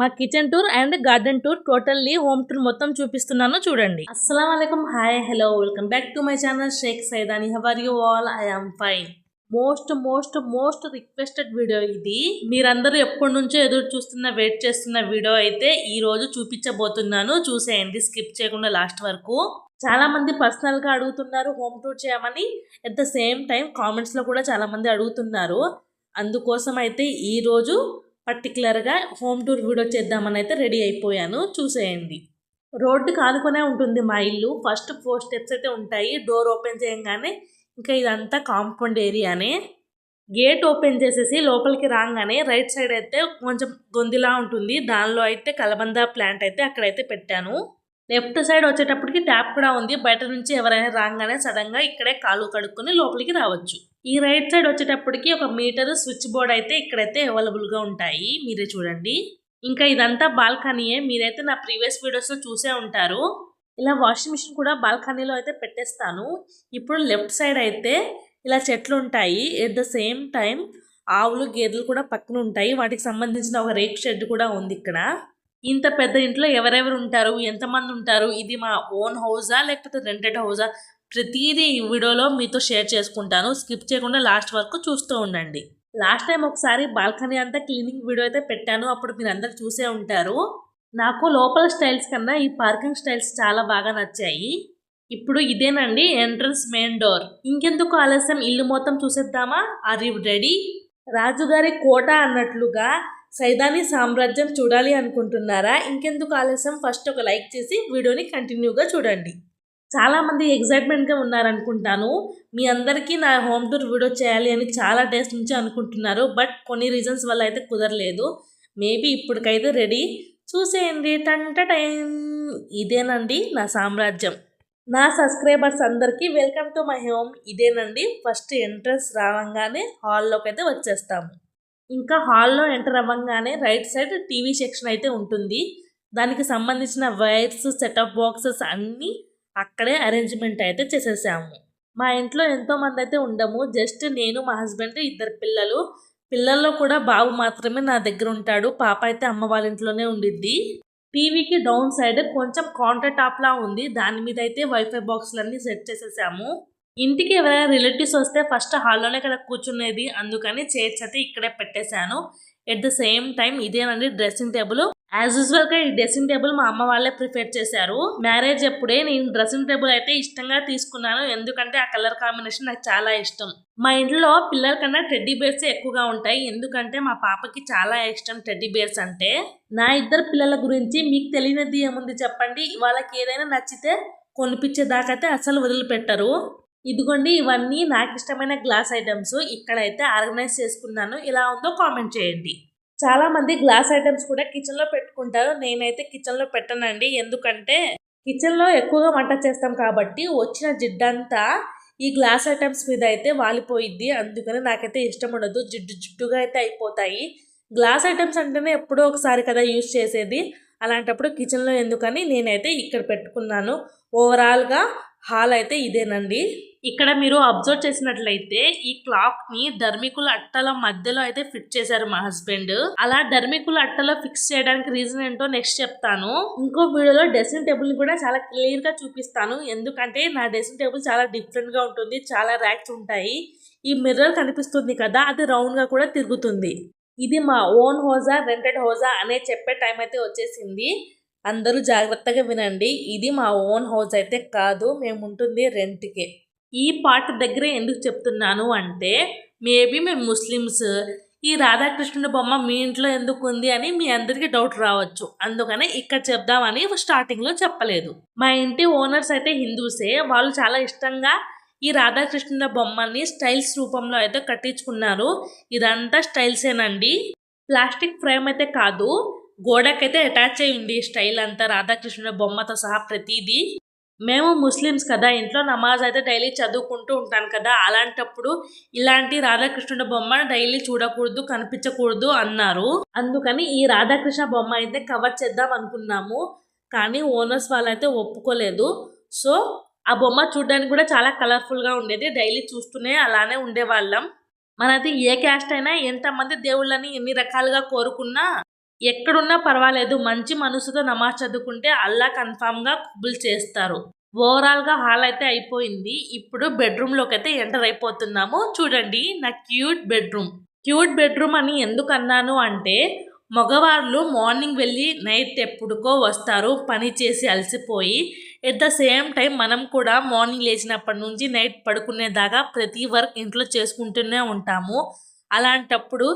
మా kitchen tour and garden tour totally home tour మొత్తం చూపిస్తున్నాను చూడండి. అస్సలం అయికం hi hello welcome back to my channel Shaik Saidani how are you all I am fine most most most requested video ఇది. మీరందరూ ఎప్పటి నుంచో ఎదురు చూస్తున్న వెయిట్ చేస్తున్న వీడియో అయితే ఈ రోజు చూపించబోతున్నాను. చూసేయండి స్కిప్ చేయకుండా లాస్ట్ వరకు. చాలా మంది పర్సనల్గా అడుగుతున్నారు హోమ్ టూర్ చేయమని. అట్ ద సేమ్ టైం కామెంట్స్లో కూడా చాలా మంది అడుగుతున్నారు. అందుకోసం అయితే ఈ రోజు పర్టికులర్గా హోమ్ టూర్ వీడియో చేద్దామని అయితే రెడీ అయిపోయాను. చూసేయండి. రోడ్డుకి ఆనుకునే ఉంటుంది మా ఇల్లు ఫస్ట్ ఫోర్ స్టెప్స్ అయితే ఉంటాయి. డోర్ ఓపెన్ చేయగానే ఇంకా ఇదంతా కాంపౌండ్ ఏరియానే. గేట్ ఓపెన్ చేసేసి లోపలికి రాగానే రైట్ సైడ్ అయితే కొంచెం గొందిలా ఉంటుంది. దానిలో అయితే కలబంద ప్లాంట్ అయితే అక్కడైతే పెట్టాను. లెఫ్ట్ సైడ్ వచ్చేటప్పటికి ట్యాప్ కూడా ఉంది. బయట నుంచి ఎవరైనా రాగానే సడన్గా ఇక్కడే కాలు కడుక్కొని లోపలికి రావచ్చు. ఈ రైట్ సైడ్ వచ్చేటప్పటికి ఒక మీటర్ స్విచ్ బోర్డ్ అయితే ఇక్కడైతే అవైలబుల్గా ఉంటాయి. మీరే చూడండి. ఇంకా ఇదంతా బాల్కనీయే. మీరైతే నా ప్రీవియస్ వీడియోస్లో చూసే ఉంటారు. ఇలా వాషింగ్ మిషన్ కూడా బాల్కనీలో అయితే పెట్టేస్తాను. ఇప్పుడు లెఫ్ట్ సైడ్ అయితే ఇలా చెట్లు ఉంటాయి. ఎట్ ద సేమ్ టైం ఆవులు గేదెలు కూడా పక్కన ఉంటాయి. వాటికి సంబంధించిన ఒక రేక్ షెడ్ కూడా ఉంది ఇక్కడ. ఇంత పెద్ద ఇంట్లో ఎవరెవరు ఉంటారు? ఎంతమంది ఉంటారు? ఇది మా ఓన్ హౌజా లేకపోతే రెంటెడ్ హౌజా ప్రతిదీ ఈ వీడియోలో మీతో షేర్ చేసుకుంటాను. స్కిప్ చేయకుండా లాస్ట్ వరకు చూస్తూ ఉండండి. లాస్ట్ టైం ఒకసారి బాల్కనీ అంతా క్లీనింగ్ వీడియో అయితే పెట్టాను. అప్పుడు మీరు అందరు చూసే ఉంటారు. నాకు లోపల స్టైల్స్ కన్నా ఈ పార్కింగ్ స్టైల్స్ చాలా బాగా నచ్చాయి. ఇప్పుడు ఇదేనండి ఎంట్రన్స్ మెయిన్ డోర్. ఇంకెందుకు ఆలస్యం? ఇల్లు మొత్తం చూసేద్దామా? Are you ready? రాజుగారి కోట అన్నట్లుగా సైదాని సామ్రాజ్యం చూడాలి అనుకుంటున్నారా? ఇంకెందుకు ఆలస్యం? ఫస్ట్ ఒక లైక్ చేసి వీడియోని కంటిన్యూగా చూడండి. చాలామంది ఎగ్జైట్మెంట్గా ఉన్నారనుకుంటాను. మీ అందరికీ నా హోమ్ టూర్ వీడియో చేయాలి అని చాలా డేస్ నుంచి అనుకుంటున్నారు. బట్ కొన్ని రీజన్స్ వల్ల అయితే కుదరలేదు. మేబీ ఇప్పటికైతే రెడీ. చూసేయండి. టంట టైం. ఇదేనండి నా సామ్రాజ్యం. నా సబ్స్క్రైబర్స్ అందరికీ వెల్కమ్ టు మై హోమ్. ఇదేనండి ఫస్ట్ ఎంట్రన్స్ రావంగానే హాల్లోకి అయితే వచ్చేస్తాము. ఇంకా హాల్లో ఎంటర్ అవ్వగానే రైట్ సైడ్ టీవీ సెక్షన్ అయితే ఉంటుంది. దానికి సంబంధించిన వైర్స్ సెటప్ బాక్సెస్ అన్నీ అక్కడే అరేంజ్మెంట్ అయితే చేసేసాము. మా ఇంట్లో ఎంతో మంది అయితే ఉండము. జస్ట్ నేను మా హస్బెండ్ ఇద్దరు పిల్లలు. పిల్లల్లో కూడా బాబు మాత్రమే నా దగ్గర ఉంటాడు. పాప అయితే అమ్మ వాళ్ళ ఇంట్లోనే ఉండిద్ది. టీవీకి డౌన్ సైడ్ కొంచెం కౌంటర్ టాప్లా ఉంది. దాని మీద అయితే వైఫై బాక్స్లన్నీ సెట్ చేసేసాము. ఇంటికి ఎవరైనా రిలేటివ్స్ వస్తే ఫస్ట్ హాల్లోనే కదా కూర్చునేది. అందుకని చైర్స్ అయితే ఇక్కడే పెట్టేశాను. ఎట్ ద సేమ్ టైం ఇదేనండి డ్రెస్సింగ్ టేబుల్ యాజ్ యూజువల్గా ఈ డ్రెస్సింగ్ టేబుల్ మా అమ్మ వాళ్ళే ప్రిఫర్ చేశారు. మ్యారేజ్ అప్పుడే నేను డ్రెస్సింగ్ టేబుల్ అయితే ఇష్టంగా తీసుకున్నాను. ఎందుకంటే ఆ కలర్ కాంబినేషన్ నాకు చాలా ఇష్టం. మా ఇంట్లో పిల్లల కన్నా టెడ్డీ బేర్స్ ఎక్కువగా ఉంటాయి. ఎందుకంటే మా పాపకి చాలా ఇష్టం టెడ్డీ బేర్స్ అంటే. నా ఇద్దరు పిల్లల గురించి మీకు తెలియనిది ఏముంది చెప్పండి. వాళ్ళకి ఏదైనా నచ్చితే కొనిపించేదాకైతే అసలు వదిలిపెట్టరు. ఇదిగోండి ఇవన్నీ నాకు ఇష్టమైన గ్లాస్ ఐటమ్స్. ఇక్కడైతే ఆర్గనైజ్ చేసుకున్నాను. ఇలా ఉందో కామెంట్ చేయండి. చాలా మంది గ్లాస్ ఐటమ్స్ కూడా కిచెన్లో పెట్టుకుంటారు. నేనైతే కిచెన్లో పెట్టనండి. ఎందుకంటే కిచెన్లో ఎక్కువగా వంట చేస్తాం కాబట్టి వచ్చిన జిడ్డంతా ఈ గ్లాస్ ఐటమ్స్ మీద అయితే వాలిపోయిద్ది. అందుకని నాకైతే ఇష్టం ఉండదు. జిడ్డు జిడ్డుగా అయితే అయిపోతాయి. గ్లాస్ ఐటమ్స్ అంటేనే ఎప్పుడో ఒకసారి కదా యూజ్ చేసేది. అలాంటప్పుడు కిచెన్లో ఎందుకని నేనైతే ఇక్కడ పెట్టుకున్నాను. ఓవరాల్గా హాల్ అయితే ఇదేనండి. ఇక్కడ మీరు అబ్జర్వ్ చేసినట్లయితే ఈ క్లాక్ని ధర్మికుల అట్టల మధ్యలో అయితే ఫిట్ చేశారు మా హస్బెండ్ అలా ధర్మికుల అట్టలో ఫిక్స్ చేయడానికి రీజన్ ఏంటో నెక్స్ట్ చెప్తాను. ఇంకో వీడియోలో డ్రెస్సింగ్ టేబుల్ని కూడా చాలా క్లియర్గా చూపిస్తాను. ఎందుకంటే నా డ్రెస్సింగ్ టేబుల్ చాలా డిఫరెంట్గా ఉంటుంది చాలా ర్యాక్స్ ఉంటాయి. ఈ మిర్రర్ కనిపిస్తుంది కదా అది రౌండ్గా కూడా తిరుగుతుంది. ఇది మా ఓన్ హోజా రెంటెడ్ హోజా అనే చెప్పే టైం అయితే వచ్చేసింది. అందరూ జాగ్రత్తగా వినండి. ఇది మా ఓన్ హౌస్ అయితే కాదు మేము ఉంటుంది రెంట్కే ఈ పాట దగ్గర ఎందుకు చెప్తున్నాను అంటే మేబీ మేము ముస్లిమ్స్. ఈ రాధాకృష్ణుడి బొమ్మ మీ ఇంట్లో ఎందుకు ఉంది అని మీ అందరికీ డౌట్ రావచ్చు. అందుకనే ఇక్కడ చెప్దామని స్టార్టింగ్లో చెప్పలేదు. మా ఇంటి ఓనర్స్ అయితే హిందూసే. వాళ్ళు చాలా ఇష్టంగా ఈ రాధాకృష్ణుల బొమ్మని స్టైల్స్ రూపంలో అయితే కట్టించుకున్నారు. ఇదంతా స్టైల్సేనండి ప్లాస్టిక్ ఫ్రేమ్ అయితే కాదు. గోడకైతే అటాచ్ అయి ఉంది స్టైల్ అంతా రాధాకృష్ణుడి బొమ్మతో సహా ప్రతిదీ. మేము ముస్లిమ్స్ కదా ఇంట్లో నమాజ్ అయితే డైలీ చదువుకుంటూ ఉంటాను కదా అలాంటప్పుడు ఇలాంటి రాధాకృష్ణుడి బొమ్మ డైలీ చూడకూడదు కనిపించకూడదు అన్నారు. అందుకని ఈ రాధాకృష్ణ బొమ్మ అయితే కవర్ చేద్దాం అనుకున్నాము కానీ ఓనర్స్ వాళ్ళైతే ఒప్పుకోలేదు. సో ఆ బొమ్మ చూడడానికి కూడా చాలా కలర్ఫుల్గా ఉండేది డైలీ చూస్తూనే అలానే ఉండేవాళ్ళం. మనది ఏ క్యాస్ట్ అయినా ఎంతమంది దేవుళ్ళని ఎన్ని రకాలుగా కోరుకున్నా ఎక్కడున్నా పర్వాలేదు మంచి మనసుతో నమాజ్ చదువుకుంటే అల్లా కన్ఫామ్గా కబుల్ చేస్తారు. ఓవరాల్గా హాల్ అయితే అయిపోయింది. ఇప్పుడు బెడ్రూమ్లోకి అయితే ఎంటర్ అయిపోతున్నాము. చూడండి నా క్యూట్ బెడ్రూమ్. క్యూట్ బెడ్రూమ్ అని ఎందుకు అన్నాను అంటే మగవాళ్ళు మార్నింగ్ వెళ్ళి నైట్ ఎప్పుడుకో వస్తారు పని చేసి అలసిపోయి ఎట్ ద సేమ్ టైం మనం కూడా మార్నింగ్ లేచినప్పటి నుంచి నైట్ పడుకునేదాకా ప్రతి వర్క్ ఇంట్లో చేసుకుంటూనే ఉంటాము. అలాంటప్పుడు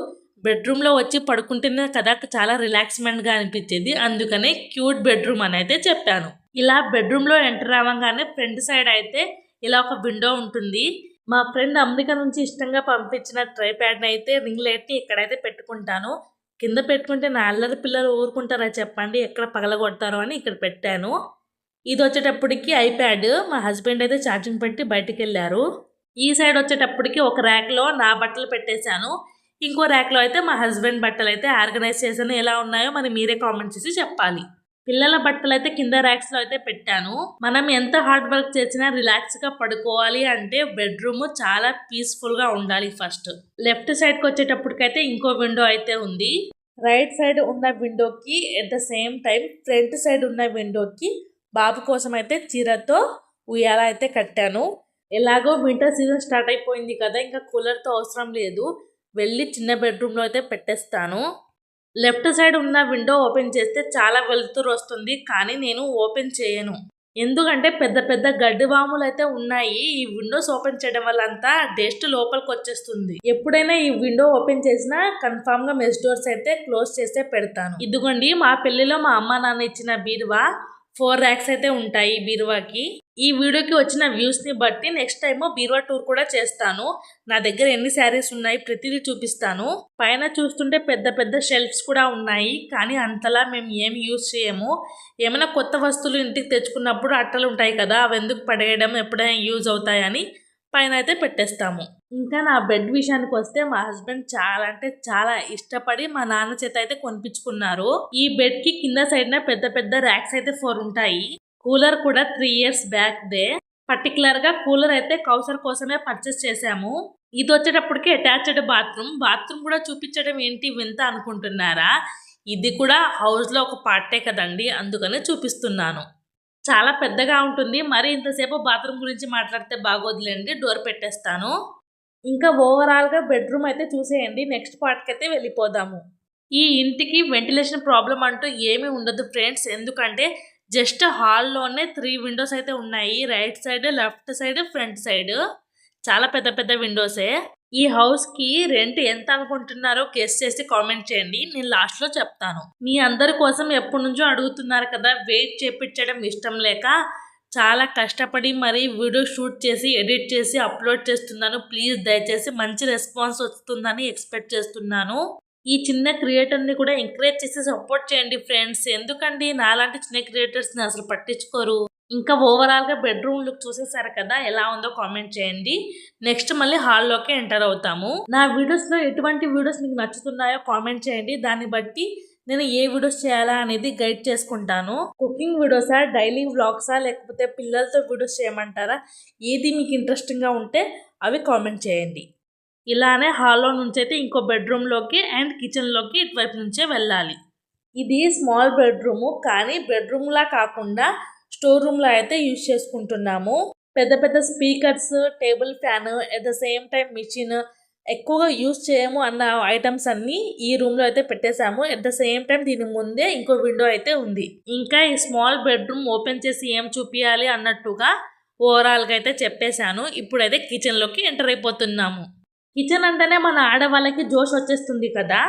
బెడ్రూమ్లో వచ్చి పడుకుంటేనే కదా చాలా రిలాక్స్మెంట్గా అనిపించేది. అందుకనే క్యూట్ బెడ్రూమ్ అని అయితే చెప్పాను. ఇలా బెడ్రూమ్లో ఎంటర్ అవ్వగానే ఫ్రంట్ సైడ్ అయితే ఇలా ఒక విండో ఉంటుంది. మా ఫ్రెండ్ అమెరికా నుంచి ఇష్టంగా పంపించిన ట్రై ప్యాడ్ని అయితే రింగ్ లైట్ని ఇక్కడైతే పెట్టుకుంటాను. కింద పెట్టుకుంటే నా అల్లరి పిల్లలు ఊరుకుంటారా చెప్పండి ఎక్కడ పగలగొడతారో అని ఇక్కడ పెట్టాను. ఇది వచ్చేటప్పటికి ఐప్యాడ్. మా హస్బెండ్ అయితే ఛార్జింగ్ పెట్టి బయటికి వెళ్ళారు ఈ సైడ్ వచ్చేటప్పటికి ఒక ర్యాక్లో నా బట్టలు పెట్టేశాను. ఇంకో ర్యాక్లో అయితే మా హస్బెండ్ బట్టలు అయితే ఆర్గనైజ్ చేశాను. ఎలా ఉన్నాయో మరి మీరే కామెంట్ చేసి చెప్పాలి. పిల్లల బట్టలు అయితే కింద ర్యాక్స్లో అయితే పెట్టాను. మనం ఎంత హార్డ్ వర్క్ చేసినా రిలాక్స్గా పడుకోవాలి అంటే బెడ్రూమ్ చాలా పీస్ఫుల్గా ఉండాలి ఫస్ట్. లెఫ్ట్ సైడ్కి వచ్చేటప్పటికైతే ఇంకో విండో అయితే ఉంది. రైట్ సైడ్ ఉన్న విండోకి at the same time front side ఉన్న విండోకి బాబు కోసం అయితే చీరతో ఉయ్యాల అయితే కట్టాను. ఎలాగో వింటర్ సీజన్ స్టార్ట్ అయిపోయింది కదా ఇంకా కూలర్తో అవసరం లేదు. వెళ్ళి చిన్న బెడ్రూమ్లో అయితే పెట్టేస్తాను. లెఫ్ట్ సైడ్ ఉన్న విండో ఓపెన్ చేస్తే చాలా వెలుతురు వస్తుంది కానీ నేను ఓపెన్ చేయను. ఎందుకంటే పెద్ద పెద్ద గడ్డి వాములు అయితే ఉన్నాయి. ఈ విండోస్ ఓపెన్ చేయడం వల్ల అంతా డస్ట్ లోపలికి వచ్చేస్తుంది. ఎప్పుడైనా ఈ విండో ఓపెన్ చేసినా కన్ఫామ్గా మెస్ డోర్స్ అయితే క్లోజ్ చేస్తే పెడతాను. ఇదిగోండి మా పెళ్ళిలో మా అమ్మ నాన్న ఇచ్చిన బీరువా ఫోర్ ర్యాక్స్ అయితే ఉంటాయి బీరువాకి. ఈ వీడియోకి వచ్చిన వ్యూస్ని బట్టి నెక్స్ట్ టైము బీరువా టూర్ కూడా చేస్తాను. నా దగ్గర ఎన్ని శారీస్ ఉన్నాయి ప్రతిదీ చూపిస్తాను. పైన చూస్తుంటే పెద్ద పెద్ద షెల్ఫ్స్ కూడా ఉన్నాయి. కానీ అంతలా మేము ఏమి యూజ్ చేయము. ఏమైనా కొత్త వస్తువులు ఇంటికి తెచ్చుకున్నప్పుడు అట్టలు ఉంటాయి కదా అవి ఎందుకు పడేయడం ఎప్పుడైనా యూజ్ అవుతాయని పైన అయితే పెట్టేస్తాము. ఇంకా నా బెడ్ విషయానికి వస్తే మా హస్బెండ్ చాలా అంటే చాలా ఇష్టపడి మా నాన్న చేత అయితే కొనిపించుకున్నారు. ఈ బెడ్కి కింద సైడ్ పెద్ద పెద్ద ర్యాక్స్ అయితే ఫోర్ ఉంటాయి. కూలర్ కూడా త్రీ ఇయర్స్ బ్యాక్ దే. పర్టికులర్గా కూలర్ అయితే కౌసర్ కోసమే పర్చేస్ చేశాము. ఇది వచ్చేటప్పటికి అటాచ్డ్ బాత్రూమ్ బాత్రూమ్ కూడా చూపించడం ఏంటి వింత అనుకుంటున్నారా? ఇది కూడా హౌస్లో ఒక పార్టే కదండి అందుకని చూపిస్తున్నాను. చాలా పెద్దగా ఉంటుంది. మరి ఇంతసేపు బాత్రూమ్ గురించి మాట్లాడితే బాగోదులేండి డోర్ పెట్టేస్తాను. ఇంకా ఓవరాల్గా బెడ్రూమ్ అయితే చూసేయండి. నెక్స్ట్ పార్ట్కి అయితే వెళ్ళిపోదాము. ఈ ఇంటికి వెంటిలేషన్ ప్రాబ్లం అంటూ ఏమీ ఉండదు ఫ్రెండ్స్ ఎందుకంటే జస్ట్ హాల్లోనే త్రీ విండోస్ అయితే ఉన్నాయి. Right side left side front side. చాలా పెద్ద పెద్ద విండోసే. ఈ హౌస్కి రెంట్ ఎంత అనుకుంటున్నారో గెస్ చేసి కామెంట్ చేయండి. నేను లాస్ట్లో చెప్తాను. మీ అందరి కోసం ఎప్పటి నుంచో అడుగుతున్నారు కదా వెయిట్ చేపించడం ఇష్టం లేక చాలా కష్టపడి మరి వీడియో షూట్ చేసి ఎడిట్ చేసి అప్లోడ్ చేస్తున్నాను. ప్లీజ్ దయచేసి మంచి రెస్పాన్స్ వస్తుందని ఎక్స్పెక్ట్ చేస్తున్నాను. ఈ చిన్న క్రియేటర్ని కూడా ఎంకరేజ్ చేసి సపోర్ట్ చేయండి ఫ్రెండ్స్ ఎందుకండి? నాలాంటి చిన్న క్రియేటర్స్ని అసలు పట్టించుకోరు. ఇంకా ఓవరాల్గా బెడ్రూమ్ లుక్ చూసేసారు కదా? ఎలా ఉందో కామెంట్ చేయండి. నెక్స్ట్ మళ్ళీ హాల్లోకి ఎంటర్ అవుతాము. నా వీడియోస్లో ఎటువంటి వీడియోస్ మీకు నచ్చుతున్నాయో కామెంట్ చేయండి. దాన్ని బట్టి నేను ఏ వీడియోస్ చేయాలా అనేది గైడ్ చేసుకుంటాను. కుకింగ్ వీడియోసా డైలీ వ్లాగ్సా లేకపోతే పిల్లలతో వీడియోస్ చేయమంటారా? ఏది మీకు ఇంట్రెస్టింగ్గా ఉంటే అవి కామెంట్ చేయండి. ఇలానే హాల్లో నుంచి అయితే ఇంకో బెడ్రూమ్లోకి అండ్ కిచెన్లోకి ఇటువైపు నుంచే వెళ్ళాలి. ఇది స్మాల్ బెడ్రూము కానీ బెడ్రూమ్లా కాకుండా స్టోర్ రూమ్లో అయితే యూజ్ చేసుకుంటున్నాము. పెద్ద పెద్ద speakers table fan at the same time machine ఎక్కువగా యూజ్ చేయము అన్న ఐటమ్స్ అన్ని ఈ రూమ్లో అయితే పెట్టేశాము. ఎట్ ద సేమ్ టైం దీని ముందే ఇంకో విండో అయితే ఉంది. ఇంకా ఈ స్మాల్ బెడ్రూమ్ ఓపెన్ చేసి ఏం చూపించాలి అన్నట్టుగా ఓవరాల్గా అయితే చెప్పేశాను. ఇప్పుడైతే కిచెన్లోకి ఎంటర్ అయిపోతున్నాము. కిచెన్ అంటేనే మన ఆడవాళ్ళకి జోష్ వచ్చేస్తుంది కదా.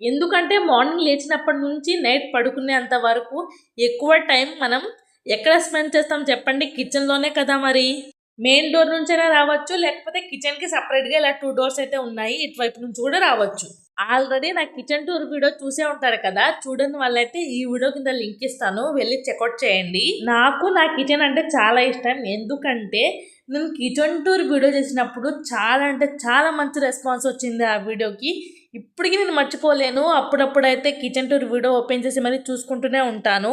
ఎందుకంటే మార్నింగ్ లేచినప్పటి నుంచి నైట్ పడుకునేంత వరకు ఎక్కువ టైం మనం ఎక్కడ స్పెండ్ చేస్తాం చెప్పండి? కిచెన్లోనే కదా మరి. మెయిన్ డోర్ నుంచైనా రావచ్చు లేకపోతే కిచెన్కి సపరేట్గా ఇలా టూ డోర్స్ అయితే ఉన్నాయి ఇటువైపు నుంచి కూడా రావచ్చు. ఆల్రెడీ నా కిచెన్ టూర్ వీడియో చూసే ఉంటారు కదా చూడని వాళ్ళైతే ఈ వీడియో కింద లింక్ ఇస్తాను వెళ్ళి చెక్అవుట్ చేయండి. నాకు నా కిచెన్ అంటే చాలా ఇష్టం ఎందుకంటే నేను కిచెన్ టూర్ వీడియో చేసినప్పుడు చాలా అంటే చాలా మంచి రెస్పాన్స్ వచ్చింది ఆ వీడియోకి. ఇప్పటికీ నేను మర్చిపోలేను. అప్పుడప్పుడైతే కిచెన్ టూర్ వీడియో ఓపెన్ చేసి మరీ చూసుకుంటూనే ఉంటాను.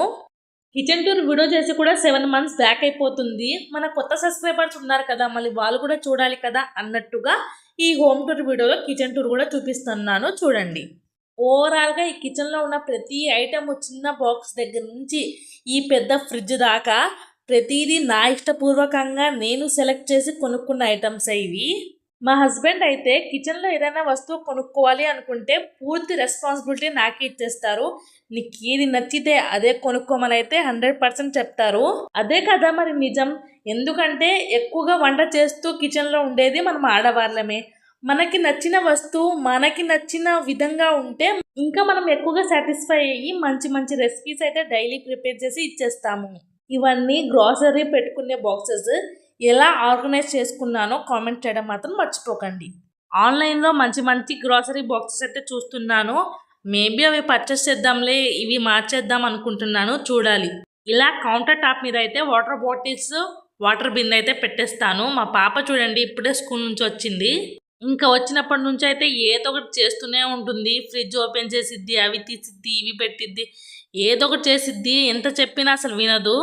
కిచెన్ టూర్ వీడియో చేసి కూడా సెవెన్ మంత్స్ బ్యాక్ అయిపోతుంది. మన కొత్త సబ్స్క్రైబర్స్ ఉన్నారు కదా మళ్ళీ వాళ్ళు కూడా చూడాలి కదా అన్నట్టుగా ఈ హోమ్ టూర్ వీడియోలో కిచెన్ టూర్ కూడా చూపిస్తున్నాను. చూడండి. ఓవరాల్గా ఈ కిచెన్లో ఉన్న ప్రతి ఐటెం చిన్న బాక్స్ దగ్గర నుంచి ఈ పెద్ద ఫ్రిడ్జ్ దాకా ప్రతిదీ నా ఇష్టపూర్వకంగా నేను సెలెక్ట్ చేసి కొనుక్కున్న ఐటమ్స్ ఇవి? మా హస్బెండ్ అయితే కిచెన్లో ఏదైనా వస్తువు కొనుక్కోవాలి అనుకుంటే పూర్తి రెస్పాన్సిబిలిటీ నాకే ఇచ్చేస్తారు. నీకు ఏది నచ్చితే అదే కొనుక్కోమని అయితే హండ్రెడ్ పర్సెంట్ చెప్తారు. అదే కదా మరి నిజం. ఎందుకంటే ఎక్కువగా వంట చేస్తూ కిచెన్లో ఉండేది మనం ఆడవాళ్ళమే. మనకి నచ్చిన వస్తువు మనకి నచ్చిన విధంగా ఉంటే ఇంకా మనం ఎక్కువగా సాటిస్ఫై అయ్యి మంచి మంచి రెసిపీస్ అయితే డైలీ ప్రిపేర్ చేసి ఇచ్చేస్తాము. ఇవన్నీ గ్రాసరీ పెట్టుకునే బాక్సెస్ ఎలా ఆర్గనైజ్ చేసుకున్నానో కామెంట్ చేయడం మాత్రం మర్చిపోకండి. ఆన్లైన్లో మంచి మంచి గ్రాసరీ బాక్సెస్ అయితే చూస్తున్నాను. మేబీ అవి పర్చేస్ చేద్దాంలే ఇవి మార్చేద్దాం అనుకుంటున్నాను. చూడాలి. ఇలా కౌంటర్ టాప్ మీద అయితే వాటర్ బాటిల్స్ వాటర్ బిన్ అయితే పెట్టేస్తాను. మా పాప చూడండి ఇప్పుడే స్కూల్ నుంచి వచ్చింది. ఇంకా వచ్చినప్పటి నుంచి అయితే ఏదో ఒకటి చేస్తూనే ఉంటుంది. ఫ్రిడ్జ్ ఓపెన్ చేసిద్ది అవి తీసిద్ది ఇవి పెట్టిద్ది. ఏదో ఒకటి చేసిద్ది. ఎంత చెప్పినా అసలు వినదు.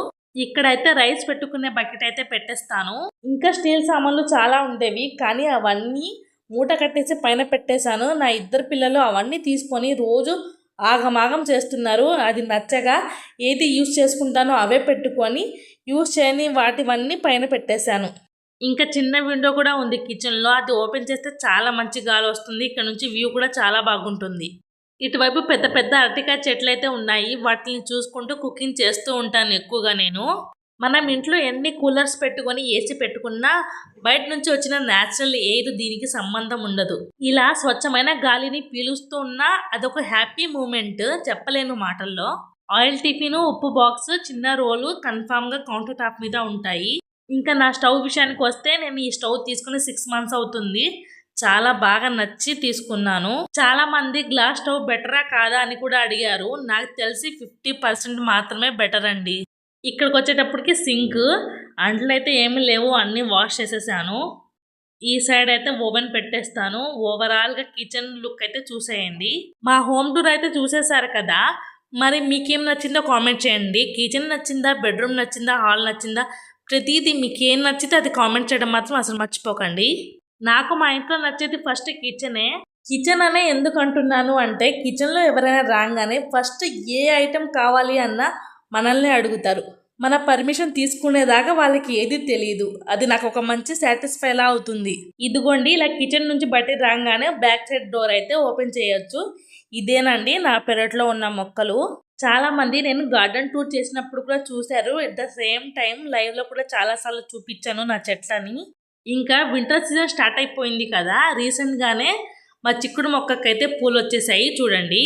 ఇక్కడైతే రైస్ పెట్టుకునే బకెట్ అయితే పెట్టేస్తాను. ఇంకా స్టీల్ సామాన్లు చాలా ఉండేవి కానీ అవన్నీ మూట కట్టేసి పైన పెట్టేశాను. నా ఇద్దరు పిల్లలు అవన్నీ తీసుకొని రోజు ఆగమాగం చేస్తున్నారు. అది నచ్చగా ఏది యూజ్ చేసుకుంటానో అవే పెట్టుకొని యూజ్ చేయని వాటివన్నీ పైన పెట్టేశాను. ఇంకా చిన్న విండో కూడా ఉంది కిచెన్లో. అది ఓపెన్ చేస్తే చాలా మంచి గాలి వస్తుంది. ఇక్కడ నుంచి వ్యూ కూడా చాలా బాగుంటుంది. ఇటువైపు పెద్ద పెద్ద అరటికాయ చెట్లు అయితే ఉన్నాయి. వాటిని చూసుకుంటూ కుకింగ్ చేస్తూ ఉంటాను ఎక్కువగా నేను. మనం ఇంట్లో ఎన్ని కూలర్స్ పెట్టుకొని ఏసీ పెట్టుకున్నా బయట నుంచి వచ్చిన న్యాచురల్ ఎయిర్ దీనికి సంబంధం ఉండదు. ఇలా స్వచ్ఛమైన గాలిని పీలుస్తూ ఉన్నా అదొక హ్యాపీ మూమెంట్ చెప్పలేను మాటల్లో. ఆయిల్ టిఫిన్ ఉప్పు బాక్స్ చిన్న రోలు కన్ఫామ్గా కౌంటర్ టాప్ మీద ఉంటాయి. ఇంకా నా స్టవ్ విషయానికి వస్తే నేను ఈ స్టవ్ తీసుకుని సిక్స్ మంత్స్ అవుతుంది. చాలా బాగా నచ్చి తీసుకున్నాను. చాలా మంది గ్లాస్ స్టవ్ బెటరా కాదా అని కూడా అడిగారు. నాకు తెలిసి ఫిఫ్టీ పర్సెంట్ మాత్రమే బెటర్ అండి. ఇక్కడికి వచ్చేటప్పటికి సింక్ అంట్లు అయితే ఏమీ లేవు అన్నీ వాష్ చేసేసాను. ఈ సైడ్ అయితే ఓవెన్ పెట్టేస్తాను. ఓవరాల్గా కిచెన్ లుక్ అయితే చూసేయండి. మా హోమ్ టూర్ అయితే చూసేసారు కదా. మరి మీకేం నచ్చిందో కామెంట్ చేయండి. కిచెన్ నచ్చిందా? బెడ్రూమ్ నచ్చిందా? హాల్ నచ్చిందా? ప్రతిదీ మీకు ఏం నచ్చితే అది కామెంట్ చేయడం మాత్రం అసలు మర్చిపోకండి. నాకు మా ఇంట్లో నచ్చేది ఫస్ట్ కిచెనే కిచెన్ అనే ఎందుకు అంటున్నాను అంటే కిచెన్లో ఎవరైనా రాగానే ఫస్ట్ ఏ ఐటెం కావాలి అన్న మనల్ని అడుగుతారు. మన పర్మిషన్ తీసుకునేదాకా వాళ్ళకి ఏది తెలియదు అది నాకు ఒక మంచి సాటిస్ఫైలా అవుతుంది. ఇదిగోండి ఇలా కిచెన్ నుంచి బట్టి రాగానే బ్యాక్ సైడ్ డోర్ అయితే ఓపెన్ చేయొచ్చు. ఇదేనండి నా పెరట్లో ఉన్న మొక్కలు. చాలా మంది నేను గార్డెన్ టూర్ చేసినప్పుడు కూడా చూశారు. ఎట్ ద సేమ్ టైం లైవ్లో కూడా చాలాసార్లు చూపించాను నా చెట్లని. ఇంకా వింటర్ సీజన్ స్టార్ట్ అయిపోయింది కదా రీసెంట్గానే మా చిక్కుడు మొక్కకైతే పూలు వచ్చేసాయి చూడండి.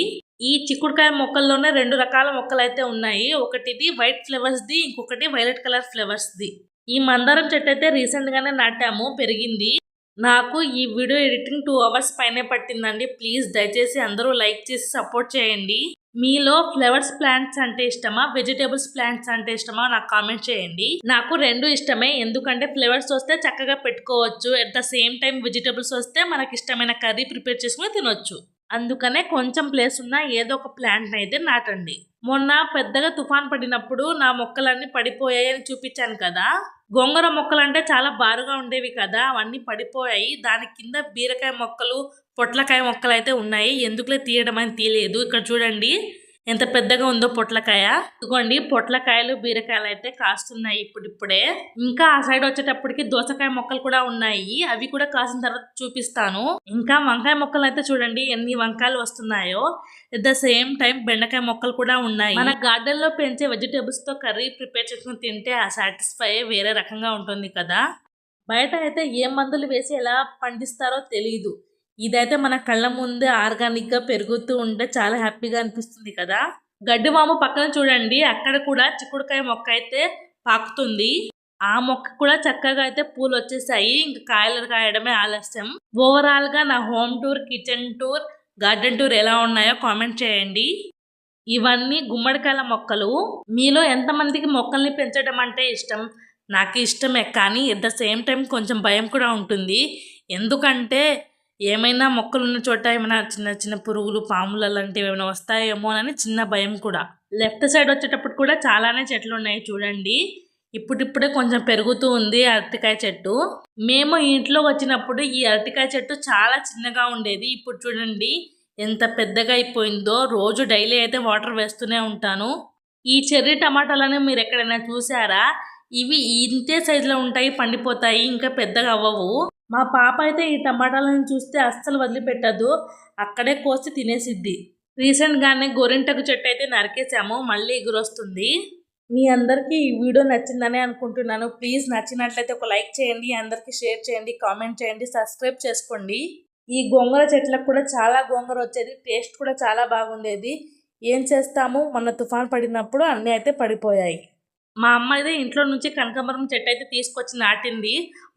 ఈ చిక్కుడుకాయ మొక్కల్లోనే రెండు రకాల మొక్కలు అయితే ఉన్నాయి. ఒకటిది వైట్ ఫ్లేవర్స్ది ఇంకొకటి వైలెట్ కలర్ ఫ్లేవర్స్ది ఈ మందారం చెట్టు అయితే రీసెంట్గానే నాటాము పెరిగింది. నాకు ఈ వీడియో ఎడిటింగ్ టూ అవర్స్ పైనే పట్టిందండి. ప్లీజ్ దయచేసి అందరూ లైక్ చేసి సపోర్ట్ చేయండి. మీలో ఫ్లవర్స్ ప్లాంట్స్ అంటే ఇష్టమా? వెజిటేబుల్స్ ప్లాంట్స్ అంటే ఇష్టమా? నాకు కామెంట్ చేయండి. నాకు రెండు ఇష్టమే. ఎందుకంటే ఫ్లవర్స్ వస్తే చక్కగా పెట్టుకోవచ్చు. At the same time vegetables వస్తే మనకి ఇష్టమైన కర్రీ ప్రిపేర్ చేసుకుని తినొచ్చు. అందుకనే కొంచెం ప్లేస్ ఉన్న ఏదో ఒక ప్లాంట్ అయితే నాటండి. మొన్న పెద్దగా తుఫాన్ పడినప్పుడు నా మొక్కలన్నీ పడిపోయాయని చూపించాను కదా. గోంగూర మొక్కలు అంటే చాలా బారుగా ఉండేవి కదా. అవన్నీ పడిపోయాయి. దాని కింద బీరకాయ మొక్కలు పొట్లకాయ మొక్కలు అయితే ఉన్నాయి. ఎందుకులే తీయడం అని తీయలేదు. ఇక్కడ చూడండి ఎంత పెద్దగా ఉందో పొట్లకాయ. ఇదిగోండి పొట్లకాయలు బీరకాయలు అయితే కాస్తున్నాయి ఇప్పుడిప్పుడే. ఇంకా ఆ సైడ్ వచ్చేటప్పటికి దోసకాయ మొక్కలు కూడా ఉన్నాయి. అవి కూడా కాసిన తర్వాత చూపిస్తాను. ఇంకా వంకాయ మొక్కలు అయితే చూడండి ఎన్ని వంకాయలు వస్తున్నాయో. ఎట్ ద సేమ్ టైం బెండకాయ మొక్కలు కూడా ఉన్నాయి. మన గార్డెన్లో పెంచే వెజిటేబుల్స్తో కర్రీ ప్రిపేర్ చేసుకుని తింటే ఆ సాటిస్ఫై వేరే రకంగా ఉంటుంది కదా. బయట అయితే ఏ మందులు వేసి ఎలా పండిస్తారో తెలియదు ఇదైతే మన కళ్ళ ముందు ఆర్గానిక్గా పెరుగుతూ ఉంటే చాలా హ్యాపీగా అనిపిస్తుంది కదా. గడ్డివాము పక్కన చూడండి అక్కడ కూడా చిక్కుడుకాయ మొక్క అయితే పాకుతుంది. ఆ మొక్క కూడా చక్కగా అయితే పూలు వచ్చేసాయి. ఇంకా కాయలు కాయడమే ఆలస్యం. ఓవరాల్గా నా home tour kitchen tour garden tour ఎలా ఉన్నాయో కామెంట్ చేయండి. ఇవన్నీ గుమ్మడికాయల మొక్కలు. మీలో ఎంతమందికి మొక్కల్ని పెంచడం అంటే ఇష్టం? నాకు ఇష్టమే కానీ ఎట్ ద సేమ్ టైం కొంచెం భయం కూడా ఉంటుంది. ఎందుకంటే ఏమైనా మొక్కలు ఉన్న చోట ఏమైనా చిన్న చిన్న పురుగులు పాములు అలాంటివి ఏమైనా వస్తాయేమో అని చిన్న భయం కూడా. లెఫ్ట్ సైడ్ వచ్చేటప్పుడు కూడా చాలానే చెట్లు ఉన్నాయి చూడండి. ఇప్పుడిప్పుడే కొంచెం పెరుగుతూ ఉంది అరటికాయ చెట్టు. మేము ఇంట్లో వచ్చినప్పుడు ఈ అరటికాయ చెట్టు చాలా చిన్నగా ఉండేది. ఇప్పుడు చూడండి ఎంత పెద్దగా అయిపోయిందో. రోజు డైలీ అయితే వాటర్ వేస్తూనే ఉంటాను. ఈ చెర్రీ టమాటాలను మీరు ఎక్కడైనా చూసారా? ఇవి ఇంతే సైజులో ఉంటాయి పండిపోతాయి ఇంకా పెద్దగా అవ్వవు. మా పాప అయితే ఈ టమాటాలను చూస్తే అస్సలు వదిలిపెట్టదు. అక్కడే కోసి తినేసిద్ది. రీసెంట్గానే గోరింటకు చెట్టు అయితే నరికేసాము మళ్ళీ ఎగురొస్తుంది మీ అందరికీ ఈ వీడియో నచ్చిందని అనుకుంటున్నాను. ప్లీజ్ నచ్చినట్లయితే ఒక లైక్ చేయండి. అందరికీ షేర్ చేయండి. కామెంట్ చేయండి. సబ్స్క్రైబ్ చేసుకోండి. ఈ గోంగూర చెట్లకు కూడా చాలా గోంగూర వచ్చేది. టేస్ట్ కూడా చాలా బాగుండేది. ఏం చేస్తాము? మొన్న తుఫాన్ పడినప్పుడు అన్నీ అయితే పడిపోయాయి. మా అమ్మ అయితే ఇంట్లో నుంచి కనకాంబరం చెట్టు అయితే తీసుకొచ్చి నాటింది.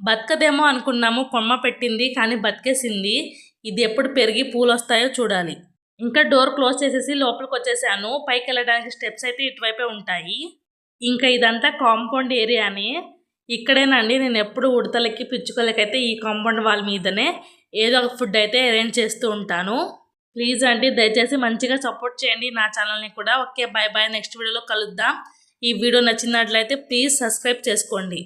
బతకదేమో అనుకున్నాము కొమ్మ పెట్టింది కానీ బతికేసింది. ఇది ఎప్పుడు పెరిగి పూలు వస్తాయో చూడాలి. ఇంకా డోర్ క్లోజ్ చేసేసి లోపలికి వచ్చేసాను పైకి వెళ్ళడానికి స్టెప్స్ అయితే ఇటువైపే ఉంటాయి. ఇంకా ఇదంతా కాంపౌండ్ ఏరియానే. ఇక్కడేనండి నేను ఎప్పుడు ఉడతలకి పిచ్చుకలకైతే ఈ కాంపౌండ్ వాళ్ళ మీదనే ఏదో ఒక ఫుడ్ అయితే అరేంజ్ చేస్తూ ఉంటాను. ప్లీజ్ అండి దయచేసి మంచిగా సపోర్ట్ చేయండి నా ఛానల్ని కూడా. ఓకే బాయ్ బాయ్ నెక్స్ట్ వీడియోలో కలుద్దాం. ఈ వీడియో నచ్చినట్లయితే ప్లీజ్ సబ్స్క్రైబ్ చేసుకోండి.